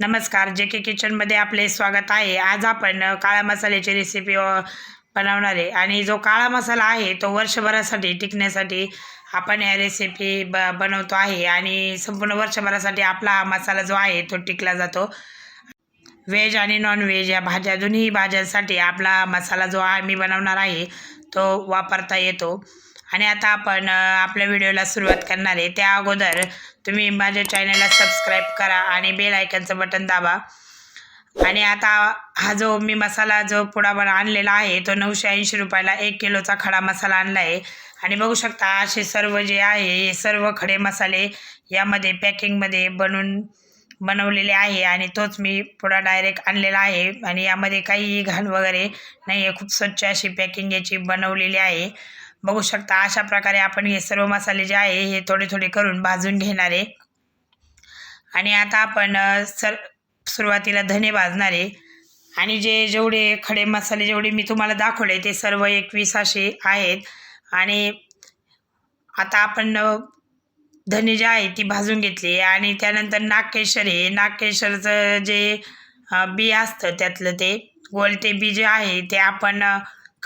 नमस्कार जे के किचनमध्ये आपले स्वागत आहे. आज आपण काळ्या मसाल्याची रेसिपी बनवणार आहे. आणि जो काळा मसाला आहे तो वर्षभरासाठी टिकण्यासाठी आपण ह्या रेसिपी ब बनवतो आहे. आणि संपूर्ण वर्षभरासाठी आपला हा मसाला जो आहे तो टिकला जातो. व्हेज आणि नॉनव्हेज या भाज्या दोन्ही भाज्यांसाठी आपला मसाला जो आहे मी बनवणार आहे तो वापरता येतो. आणि आता आपण आपल्या व्हिडिओला सुरुवात करणार आहे. त्या अगोदर तुम्ही माझ्या चॅनलला सबस्क्राईब करा आणि बेल आयकनचं बटन दाबा. आणि आता हा जो मी मसाला जो पुडा बन आणलेला आहे तो नऊशे ऐंशी रुपयाला एक किलोचा खडा मसाला आणला आहे. आणि बघू शकता असे सर्व जे आहे हे सर्व खडे मसाले यामध्ये पॅकिंगमध्ये बनवून बनवलेले आहे. आणि तोच मी पुडा डायरेक्ट आणलेला आहे. आणि यामध्ये काहीही घाण वगैरे नाही आहे खूप स्वच्छ अशी पॅकिंग याची बनवलेली आहे. बघू शकता अशा प्रकारे आपण हे सर्व मसाले जे आहे हे थोडे थोडे करून भाजून घेणार आहे. आणि आता आपण सर सुरुवातीला धने भाजणार. आहे आणि जे जेवढे खडे मसाले जेवढे मी तुम्हाला दाखवले ते सर्व एकवीस असे आहेत. आणि आता आपण धने जे आहे ती भाजून घेतली आणि त्यानंतर नागकेशर हे नागकेशरचं जे बी असतं त्यातलं ते गोल ते बी जे आहे ते आपण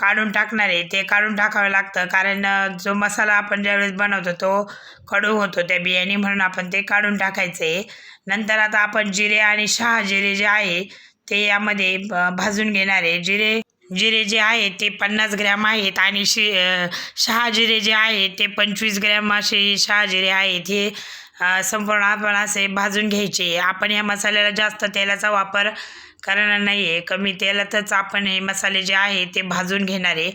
काढून टाकणार आहे ते काढून टाकावं लागतं. कारण जो मसाला आपण ज्यावेळेस बनवतो तो कडू होतो त्या बियाणे म्हणून आपण ते काढून टाकायचं. आहे नंतर आता आपण जिरे आणि शहा जिरे जे आहे ते यामध्ये भाजून घेणार आहे. जिरे जिरे जे आहे ते पन्नास ग्रॅम आहेत आणि शि शहाजिरे जे आहे ते पंचवीस ग्रॅम असे शहाजिरे आहेत. हे संपूर्ण आपण असे भाजून घ्यायचे. आपण या मसाल्याला जास्त तेलाचा वापर कारण नाही आहे कमी तेलातच आपण हे मसाले जे आहे ते भाजून घेणार आहे.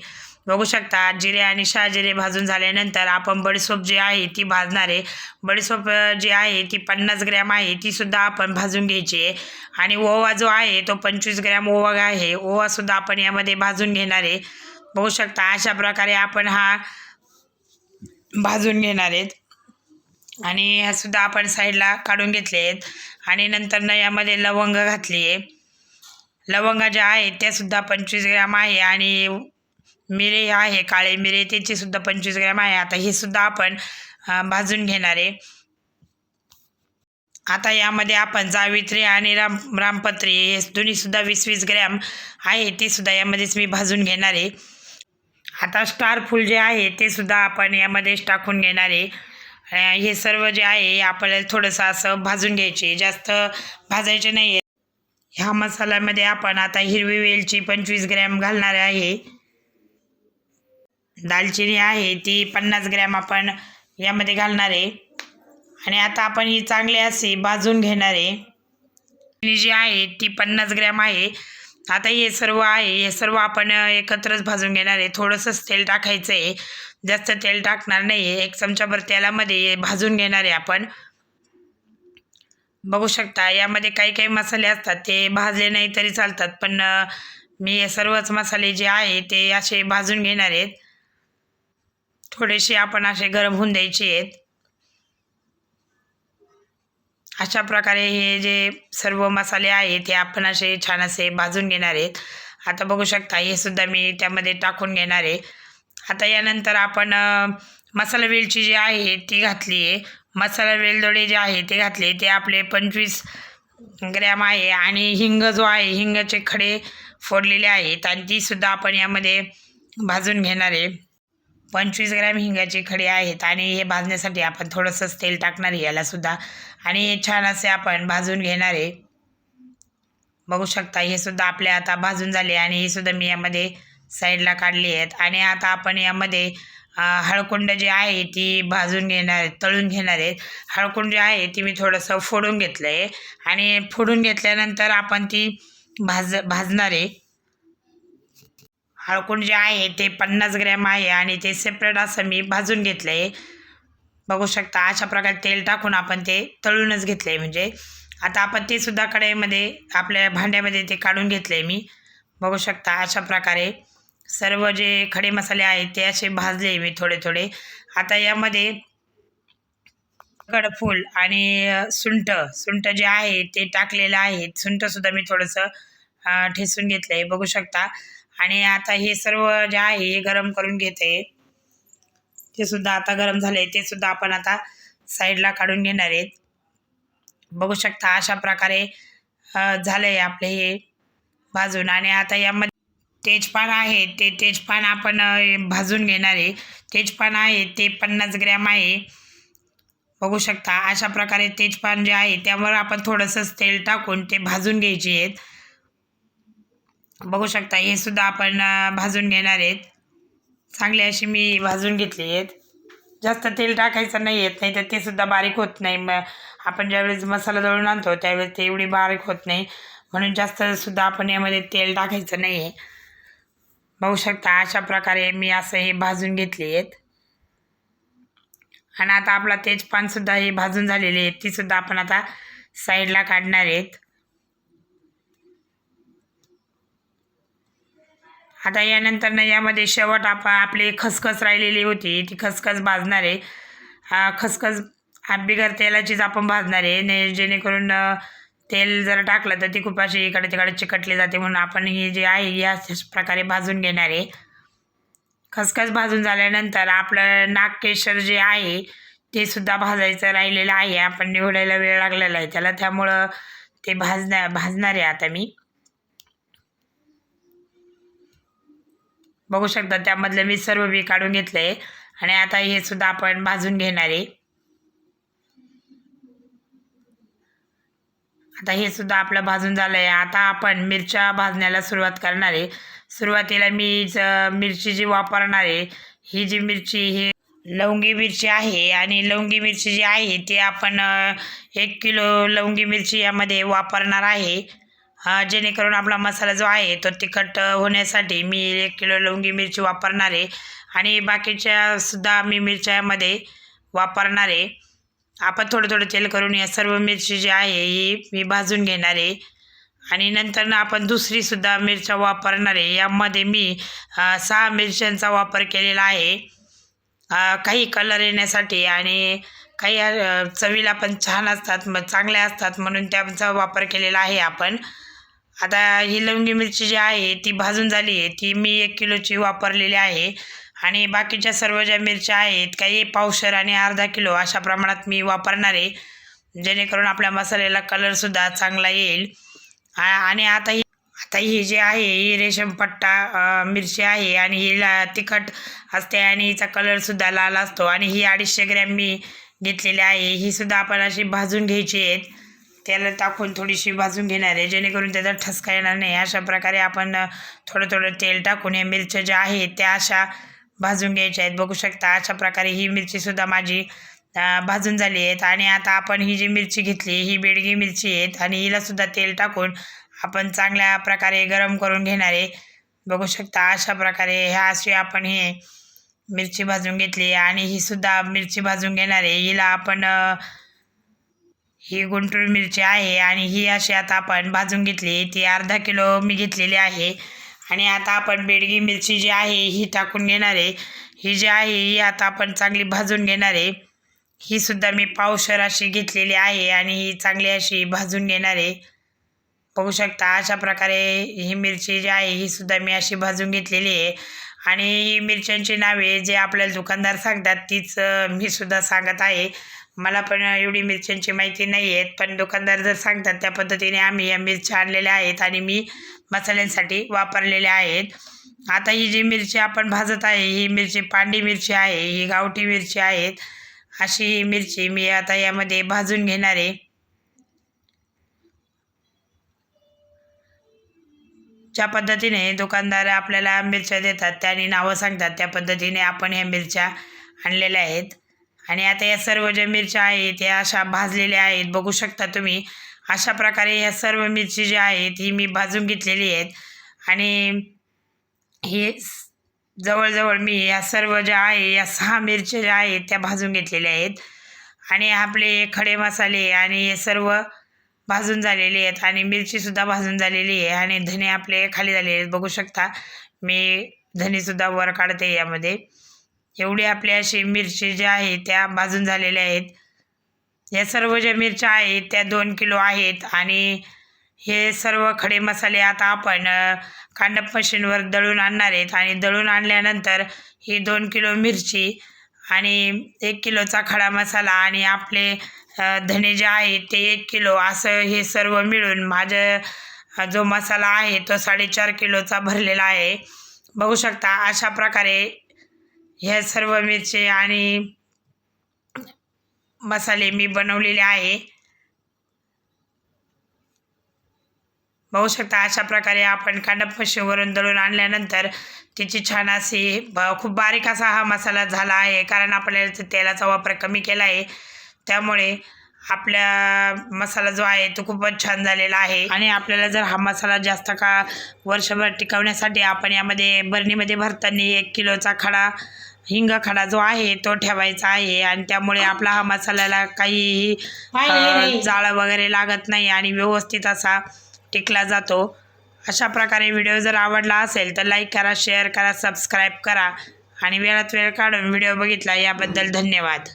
बघू शकता जिरे आणि शहाजिरे भाजून झाल्यानंतर आपण बडीसोप जी आहे ती भाजणार आहे. बडीसोप जी आहे ती पन्नास ग्रॅम आहे तीसुद्धा आपण भाजून घ्यायची आहे. आणि ओवा जो आहे तो पंचवीस ग्रॅम ओवा आहे. ओवासुद्धा आपण यामध्ये भाजून घेणार आहे. बघू शकता अशा प्रकारे आपण हा भाजून घेणार आहेत. आणि ह्यासुद्धा आपण साईडला काढून घेतले आहेत. आणि नंतर यामध्ये लवंग घातली आहे. लवंगा ज्या आहेत त्यासुद्धा पंचवीस ग्रॅम आहे आणि मिरे आहे काळे मिरे त्याचीसुद्धा पंचवीस ग्रॅम आहे. आता हे सुद्धा आपण भाजून घेणार आहे. आता यामध्ये आपण जावित्री आणि राम रामपत्री हे दोन्हीसुद्धा वीस वीस ग्रॅम आहे ते सुद्धा यामध्येच मी भाजून घेणार आहे. आता स्टार फूल जे आहे ते सुद्धा आपण यामध्येच टाकून घेणार आहे. हे सर्व जे आहे हे आपल्याला थोडंसं असं भाजून घ्यायचे जास्त भाजायचे नाही आहे ह्या मसाल्यामध्ये आपण आता हिरवी वेलची पंचवीस ग्रॅम घालणार आहे. दालचिनी आहे ती पन्नास ग्रॅम आपण यामध्ये घालणार आहे. आणि आता आपण ही चांगली असे भाजून घेणार आहे. ही जी आहे ती पन्नास ग्रॅम आहे. आता हे सर्व आहे हे सर्व आपण एकत्रच भाजून घेणार आहे. थोडंसंच तेल टाकायचं आहे. जास्त तेल टाकणार नाही आहे एक चमचाभर तेलामध्ये भाजून घेणार आहे आपण. बघू शकता. यामध्ये काही काही मसाले असतात ते भाजले नाही तरी चालतात. पण मी हे सर्वच मसाले जे आहे ते असे भाजून घेणार आहेत. थोडेसे आपण असे गरम होऊन द्यायचे आहेत. अशा प्रकारे हे जे सर्व मसाले आहेत ते आपण असे छान असे भाजून घेणार आहेत. आता बघू शकता हे सुद्धा मी त्यामध्ये टाकून घेणार आहे. आता यानंतर आपण मसाला वेलची जी आहे ती घातली आहे. मसाला वेलदोडे जे आहे ते घातले. ते आपले पंचवीस ग्रॅम आहे आणि हिंग जो आहे हिंगाचे खडे फोडलेले आहेत आणि तीसुद्धा आपण यामध्ये भाजून घेणार आहे. पंचवीस ग्रॅम हिंगाचे खडे आहेत आणि हे भाजण्यासाठी आपण थोडंसंच तेल टाकणार आहे यालासुद्धा आणि हे छान असे आपण भाजून घेणार आहे. बघू शकता हे सुद्धा आपले आता भाजून झाले आणि हे सुद्धा मी यामध्ये साईडला काढली आहेत. आणि आता आपण यामध्ये हळकुंड जे आहे ती भाजून घेणार तळून घेणार आहेत. हळकुंड जे आहे ती मी थोडंसं फोडून घेतलं आहे आणि फोडून घेतल्यानंतर आपण ती भाज भाजणार आहे. हळकुंड जे आहे ते पन्नास ग्रॅम आहे आणि ते सेपरेट असं मी भाजून घेतलं आहे बघू शकता अशा प्रकारे तेल टाकून आपण ते तळूनच घेतलं आहे म्हणजे. आता आपण ते सुद्धा कढईमध्ये आपल्या भांड्यामध्ये ते काढून घेतलं आहे मी. बघू शकता अशा प्रकारे. सर्व जे खडे मसाले आहेत ते असे भाजले मी थोडे थोडे. आता यामध्ये कडफूल आणि सुंठ सुंठ जे आहे ते टाकलेलं आहे. सुंठसुद्धा मी थोडंसं ठेसून घेतलं आहे बघू शकता. आणि आता हे सर्व जे आहे हे गरम करून घेते. ते सुद्धा आता गरम झाले ते सुद्धा आपण आता साईडला काढून घेणार आहेत. बघू शकता अशा प्रकारे झालं आहे आपलं हे भाजून. आणि आता यामध्ये तेजपान आहे ते तेजपान आपण भाजून घेणार आहे. तेजपान आहे ते पन्नास ग्रॅम आहे. बघू शकता अशा प्रकारे तेजपान जे आहे त्यावर आपण थोडंसंच तेल टाकून ते भाजून घ्यायचे आहेत. बघू शकता हे सुद्धा आपण भाजून घेणार आहेत. चांगली अशी मी भाजून घेतली आहेत. जास्त तेल टाकायचं नाही येत नाही तर ते सुद्धा बारीक होत नाही. मग आपण ज्यावेळेस मसाला दळून आणतो त्यावेळेस ते एवढी बारीक होत नाही. म्हणून जास्त सुद्धा आपण यामध्ये तेल टाकायचं नाही आहे बघू शकता अशा प्रकारे मी असं हे भाजून घेतली आहेत. आणि आता आपला तेजपानसुद्धा हे भाजून झालेली आहे तीसुद्धा आपण आता साईडला काढणार आहेत. आता यानंतर ना यामध्ये शेवट आप आपली खसखस राहिलेली होती. ती खसखस भाजणार आहे. खसखस आ, बिगर तेलाचीच आपण भाजणार आहे. ने जेणेकरून तेल जर टाकलं तर ती खूप अशी इकडे तिकडे चिकटली जाते म्हणून आपण ही जी आहे ही अशाच प्रकारे भाजून घेणार आहे. खसखस भाजून झाल्यानंतर आपलं नागकेशर जे आहे ते सुद्धा भाजायचं राहिलेलं आहे. आपण निवडायला वेळ लागलेला आहे. त्याला त्यामुळं ते भाजणार भाजणार आहे आता मी. बघू शकता त्यामधलं मी सर्व बी काढून घेतलं आहे आणि आता हे सुद्धा आपण भाजून घेणार आहे. आता हे सुद्धा आपलं भाजून झालं आहे आता आपण मिरच्या भाजण्याला सुरुवात करणार आहे. सुरुवातीला मी ज- मिरची जी वापरणार आहे ही जी मिरची ही लवंगी मिरची आहे आणि लवंगी मिरची जी आहे ती आपण एक किलो लवंगी मिरची यामध्ये वापरणार आहे. जेणेकरून आपला मसाला जो आहे तो तिखट होण्यासाठी मी एक किलो लवंगी मिरची वापरणार आहे. आणि बाकीच्या सुद्धा मी मिरच्यामध्ये वापरणार आहे. आपण थोडं थोडं तेल करून या सर्व मिरची जी आहे ही मी भाजून घेणार आहे. आणि नंतर ना आपण दुसरीसुद्धा मिरच्या वापरणार आहे. यामध्ये मी सहा मिरच्यांचा वापर केलेला आहे. काही कलर येण्यासाठी आणि काही चवीला पण छान असतात मग चांगल्या असतात म्हणून त्यांचा वापर केलेला आहे आपण. आता ही लवंगी मिरची जी आहे ती भाजून झाली आहे. ती मी एक किलोची वापरलेली आहे. आणि बाकीच्या सर्व ज्या मिरच्या आहेत काही पावशर आणि अर्धा किलो अशा प्रमाणात मी वापरणार आहे जेणेकरून आपल्या मसाल्याला कलरसुद्धा चांगला येईल. आणि आता ही आता ही जी आहे ही रेशम पट्टा मिरची आहे आणि ही ला तिखट असते आणि हिचा कलरसुद्धा लाल असतो आणि ही अडीचशे ग्रॅम मी घेतलेली आहे. ही सुद्धा आपण अशी भाजून घ्यायची आहेत. त्याला टाकून थोडीशी भाजून घेणार आहे जेणेकरून त्याचा ठसका येणार नाही. अशा प्रकारे आपण थोडं थोडं तेल टाकून या मिरच्या ज्या आहेत त्या अशा भाजून घ्यायचे आहेत. बघू शकता अशा प्रकारे ही मिरचीसुद्धा माझी भाजून झाली आहेत. आणि आता आपण ही जी मिरची घेतली ही बेडगी मिरची आहेत. आणि हिलासुद्धा तेल टाकून आपण चांगल्या प्रकारे गरम करून घेणार आहे. बघू शकता अशा प्रकारे ह्या अशी आपण हे मिरची भाजून घेतली आणि ही सुद्धा मिरची भाजून घेणार आहे. हिला आपण ही गुंटूर मिरची आहे आणि ही अशी आता आपण भाजून घेतली. ती अर्धा किलो मी घेतलेली आहे. आणि आता आपण बेडगी मिरची जी आहे ही टाकून घेणार आहे. ही जी आहे ही आता आपण चांगली भाजून घेणार आहे. ही सुद्धा मी पावशर अशी घेतलेली आहे आणि ही चांगली अशी भाजून घेणार आहे. बघू शकता अशा प्रकारे ही मिरची जी आहे ही सुद्धा मी अशी भाजून घेतलेली आहे. आणि ही मिरच्यांची नावे जे आपल्याला दुकानदार सांगतात तीच मी सुद्धा सांगत आहे. मला पण एवढी मिरच्यांची माहिती नाही आहेत पण दुकानदार जर सांगतात त्या पद्धतीने आम्ही या मिरच्या आणलेल्या आहेत आणि मी मसाल्यांसाठी वापरलेल्या आहेत. आता ही जी मिरची आपण भाजत आहे ही मिरची पांडी मिरची आहे ही गावठी मिरची आहेत. अशी ही मिरची मी आता यामध्ये भाजून घेणार आहे. ज्या पद्धतीने दुकानदार आपल्याला मिरच्या देतात त्यांनी नावं सांगतात त्या पद्धतीने आपण ह्या मिरच्या आणलेल्या आहेत. आणि आता या सर्व ज्या मिरच्या आहेत त्या अशा भाजलेल्या आहेत बघू शकता तुम्ही. अशा प्रकारे ह्या सर्व मिरची ज्या आहेत ही मी भाजून घेतलेली आहेत. आणि हे जवळजवळ मी या सर्व ज्या आहे या सहा मिरच्या ज्या आहेत त्या भाजून घेतलेल्या आहेत. आणि आपले खडे मसाले आणि हे सर्व भाजून झालेले आहेत. आणि मिरचीसुद्धा भाजून झालेली आहे. आणि धने आपले खाली झालेले आहेत. बघू शकता मी धनेसुद्धा वर काढते यामध्ये. एवढी आपली अशी मिरची ज्या आहे त्या भाजून झालेल्या आहेत. या सर्व ज्या मिरच्या आहेत त्या दोन किलो आहेत आणि हे सर्व खडे मसाले आता आपण कांडप मशीनवर दळून आणणार आहेत आणि दळून आणल्यानंतर ही दोन किलो मिरची आणि एक किलोचा खडा मसाला आणि आपले धणे जे आहेत ते एक किलो असं हे सर्व मिळून माझं जो मसाला आहे तो साडेचार किलोचा भरलेला आहे. बघू शकता अशा प्रकारे ह्या सर्व मिरची आणि मसाले मी बनवलेले आहे. बघू शकता अशा प्रकारे आपण कांडप मशीनवरून दळून आणल्यानंतर तिची छान अशी ब- खूप बारीक असा हा मसाला झाला आहे. कारण आपल्याला ते तेलाचा वापर कमी केला आहे. त्यामुळे आपल्या मसाला जो आहे तो खूपच छान झालेला आहे. आणि आपल्याला जर हा मसाला जास्त काळ वर्षभर टिकवण्यासाठी आपण यामध्ये बरणीमध्ये भरताना एक किलोचा खडा हिंग खडा जो आहे तो ठेवायचा आहे आणि त्यामुळे आपला हा मसाल्याला काहीही जाळं वगैरे लागत नाही आणि व्यवस्थित असा टिकला जातो. अशा प्रकारे व्हिडिओ जर आवडला असेल तर लाईक करा शेअर करा सबस्क्राईब करा आणि वेळात वेळ काढून व्हिडिओ बघितला याबद्दल धन्यवाद.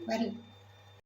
बरं.